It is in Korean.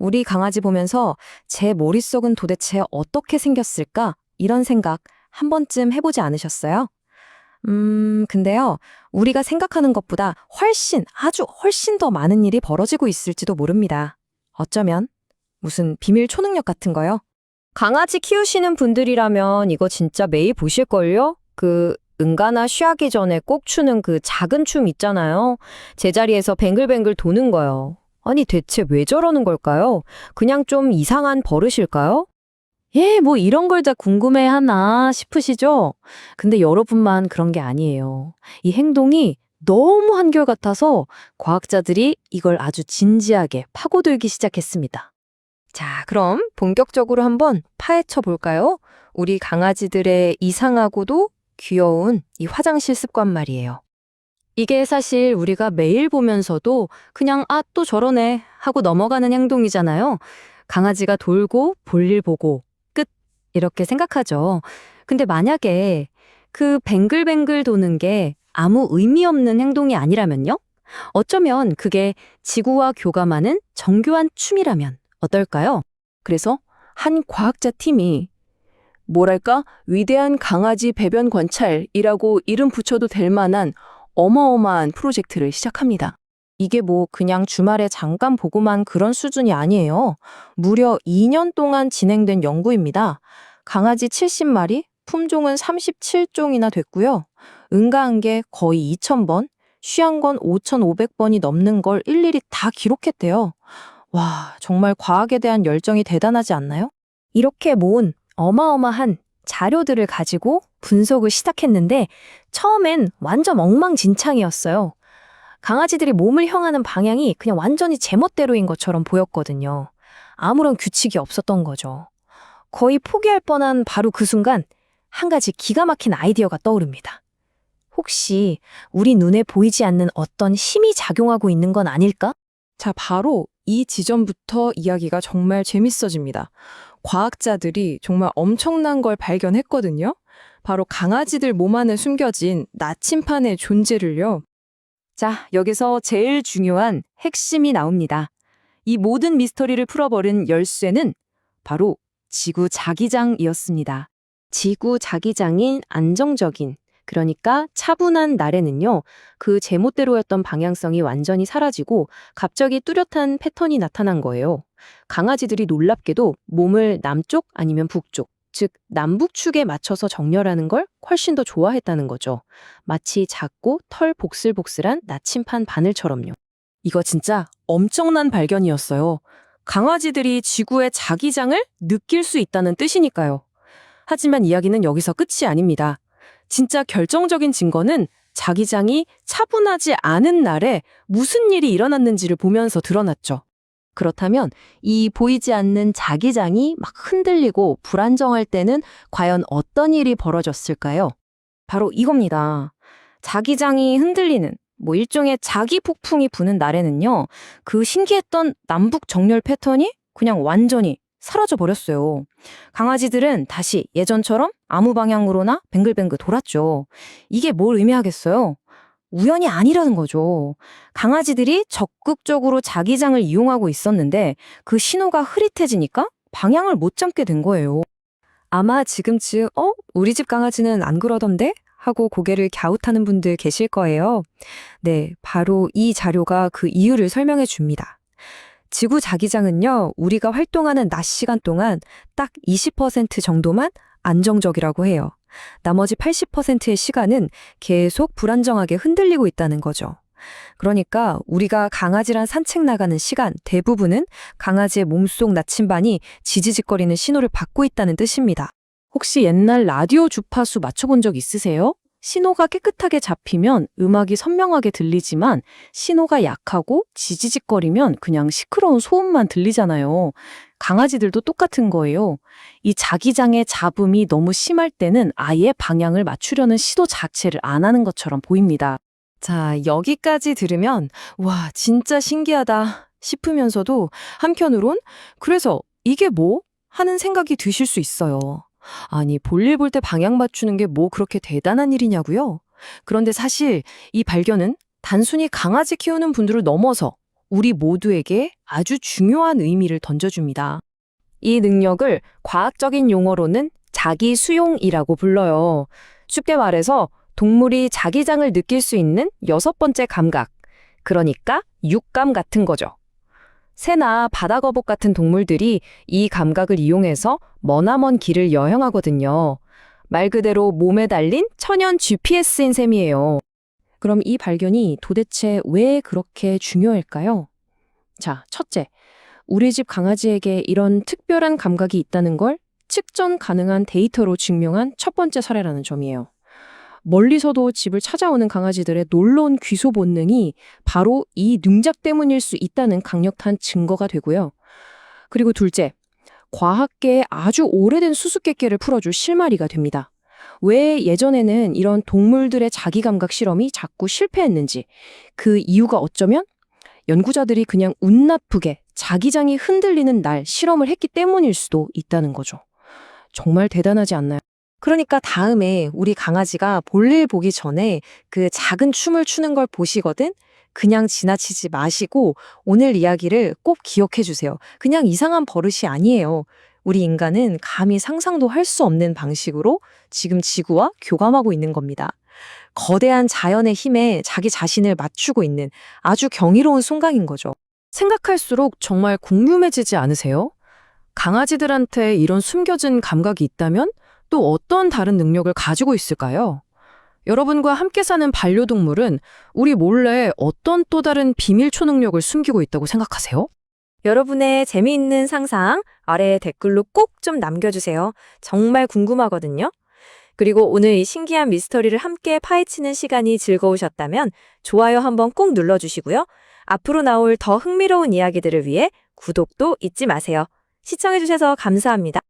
우리 강아지 보면서 제 머릿속은 도대체 어떻게 생겼을까? 이런 생각 한 번쯤 해보지 않으셨어요? 음, 근데요, 우리가 생각하는 것보다 훨씬, 아주 훨씬 더 많은 일이 벌어지고 있을지도 모릅니다. 어쩌면 무슨 비밀 초능력 같은 거요? 강아지 키우시는 분들이라면 이거 진짜 매일 보실걸요? 그 응가나 쉬하기 전에 꼭 추는 그 작은 춤 있잖아요. 제자리에서 뱅글뱅글 도는 거요. 아니 대체 왜 저러는 걸까요? 그냥 좀 이상한 버릇일까요? 예, 뭐 이런 걸 다 궁금해 하나 싶으시죠? 근데 여러분만 그런 게 아니에요. 이 행동이 너무 한결같아서 과학자들이 이걸 아주 진지하게 파고들기 시작했습니다. 자, 그럼 본격적으로 한번 파헤쳐 볼까요? 우리 강아지들의 이상하고도 귀여운 이 화장실 습관 말이에요. 이게 사실 우리가 매일 보면서도 그냥 아, 또 저러네 하고 넘어가는 행동이잖아요. 강아지가 돌고 볼일 보고 끝 이렇게 생각하죠. 근데 만약에 그 뱅글뱅글 도는 게 아무 의미 없는 행동이 아니라면요? 어쩌면 그게 지구와 교감하는 정교한 춤이라면 어떨까요? 그래서 한 과학자 팀이 뭐랄까 위대한 강아지 배변 관찰이라고 이름 붙여도 될 만한 어마어마한 프로젝트를 시작합니다. 이게 뭐 그냥 주말에 잠깐 보고만 그런 수준이 아니에요. 무려 2년 동안 진행된 연구입니다. 강아지 70마리, 품종은 37종이나 됐고요. 응가한 게 거의 2,000번, 쉬한 건 5,500번이 넘는 걸 일일이 다 기록했대요. 와, 정말 과학에 대한 열정이 대단하지 않나요? 이렇게 모은 어마어마한 자료들을 가지고 분석을 시작했는데 처음엔 완전 엉망진창이었어요. 강아지들이 몸을 향하는 방향이 그냥 완전히 제멋대로인 것처럼 보였거든요. 아무런 규칙이 없었던 거죠. 거의 포기할 뻔한 바로 그 순간 한 가지 기가 막힌 아이디어가 떠오릅니다. 혹시 우리 눈에 보이지 않는 어떤 힘이 작용하고 있는 건 아닐까? 자, 바로 이 지점부터 이야기가 정말 재밌어집니다. 과학자들이 정말 엄청난 걸 발견했거든요. 바로 강아지들 몸 안에 숨겨진 나침판의 존재를요. 자, 여기서 제일 중요한 핵심이 나옵니다. 이 모든 미스터리를 풀어버린 열쇠는 바로 지구 자기장이었습니다. 지구 자기장인 안정적인, 그러니까 차분한 날에는요, 그 제멋대로였던 방향성이 완전히 사라지고 갑자기 뚜렷한 패턴이 나타난 거예요. 강아지들이 놀랍게도 몸을 남쪽 아니면 북쪽, 즉 남북축에 맞춰서 정렬하는 걸 훨씬 더 좋아했다는 거죠. 마치 작고 털 복슬복슬한 나침판 바늘처럼요. 이거 진짜 엄청난 발견이었어요. 강아지들이 지구의 자기장을 느낄 수 있다는 뜻이니까요. 하지만 이야기는 여기서 끝이 아닙니다. 진짜 결정적인 증거는 자기장이 차분하지 않은 날에 무슨 일이 일어났는지를 보면서 드러났죠. 그렇다면 이 보이지 않는 자기장이 막 흔들리고 불안정할 때는 과연 어떤 일이 벌어졌을까요? 바로 이겁니다. 자기장이 흔들리는 뭐 일종의 자기 폭풍이 부는 날에는요. 그 신기했던 남북 정렬 패턴이 그냥 완전히 사라져 버렸어요. 강아지들은 다시 예전처럼 아무 방향으로나 뱅글뱅글 돌았죠. 이게 뭘 의미하겠어요? 우연이 아니라는 거죠. 강아지들이 적극적으로 자기장을 이용하고 있었는데 그 신호가 흐릿해지니까 방향을 못 잡게 된 거예요. 아마 지금쯤 어? 우리 집 강아지는 안 그러던데? 하고 고개를 갸웃하는 분들 계실 거예요. 네, 바로 이 자료가 그 이유를 설명해 줍니다. 지구 자기장은요, 우리가 활동하는 낮 시간 동안 딱 20% 정도만 안정적이라고 해요. 나머지 80%의 시간은 계속 불안정하게 흔들리고 있다는 거죠. 그러니까 우리가 강아지랑 산책 나가는 시간 대부분은 강아지의 몸속 나침반이 지지직거리는 신호를 받고 있다는 뜻입니다. 혹시 옛날 라디오 주파수 맞춰본 적 있으세요? 신호가 깨끗하게 잡히면 음악이 선명하게 들리지만 신호가 약하고 지지직거리면 그냥 시끄러운 소음만 들리잖아요. 강아지들도 똑같은 거예요. 이 자기장의 잡음이 너무 심할 때는 아예 방향을 맞추려는 시도 자체를 안 하는 것처럼 보입니다. 자, 여기까지 들으면 와, 진짜 신기하다 싶으면서도 한편으론 그래서 이게 뭐? 하는 생각이 드실 수 있어요. 아니, 볼일 볼 때 방향 맞추는 게 뭐 그렇게 대단한 일이냐고요? 그런데 사실 이 발견은 단순히 강아지 키우는 분들을 넘어서 우리 모두에게 아주 중요한 의미를 던져줍니다. 이 능력을 과학적인 용어로는 자기 수용이라고 불러요. 쉽게 말해서 동물이 자기장을 느낄 수 있는 여섯 번째 감각. 그러니까 육감 같은 거죠. 새나 바다거북 같은 동물들이 이 감각을 이용해서 머나먼 길을 여행하거든요. 말 그대로 몸에 달린 천연 GPS인 셈이에요. 그럼 이 발견이 도대체 왜 그렇게 중요할까요? 자, 첫째. 우리 집 강아지에게 이런 특별한 감각이 있다는 걸 측정 가능한 데이터로 증명한 첫 번째 사례라는 점이에요. 멀리서도 집을 찾아오는 강아지들의 놀라운 귀소 본능이 바로 이 능작 때문일 수 있다는 강력한 증거가 되고요. 그리고 둘째, 과학계에 아주 오래된 수수께끼를 풀어줄 실마리가 됩니다. 왜 예전에는 이런 동물들의 자기감각 실험이 자꾸 실패했는지, 그 이유가 어쩌면 연구자들이 그냥 운 나쁘게 자기장이 흔들리는 날 실험을 했기 때문일 수도 있다는 거죠. 정말 대단하지 않나요? 그러니까 다음에 우리 강아지가 볼일 보기 전에 그 작은 춤을 추는 걸 보시거든? 그냥 지나치지 마시고 오늘 이야기를 꼭 기억해 주세요. 그냥 이상한 버릇이 아니에요. 우리 인간은 감히 상상도 할 수 없는 방식으로 지금 지구와 교감하고 있는 겁니다. 거대한 자연의 힘에 자기 자신을 맞추고 있는 아주 경이로운 순간인 거죠. 생각할수록 정말 궁금해지지 않으세요? 강아지들한테 이런 숨겨진 감각이 있다면 또 어떤 다른 능력을 가지고 있을까요? 여러분과 함께 사는 반려동물은 우리 몰래 어떤 또 다른 비밀 초능력을 숨기고 있다고 생각하세요? 여러분의 재미있는 상상 아래 댓글로 꼭 좀 남겨주세요. 정말 궁금하거든요. 그리고 오늘 이 신기한 미스터리를 함께 파헤치는 시간이 즐거우셨다면 좋아요 한번 꼭 눌러주시고요. 앞으로 나올 더 흥미로운 이야기들을 위해 구독도 잊지 마세요. 시청해주셔서 감사합니다.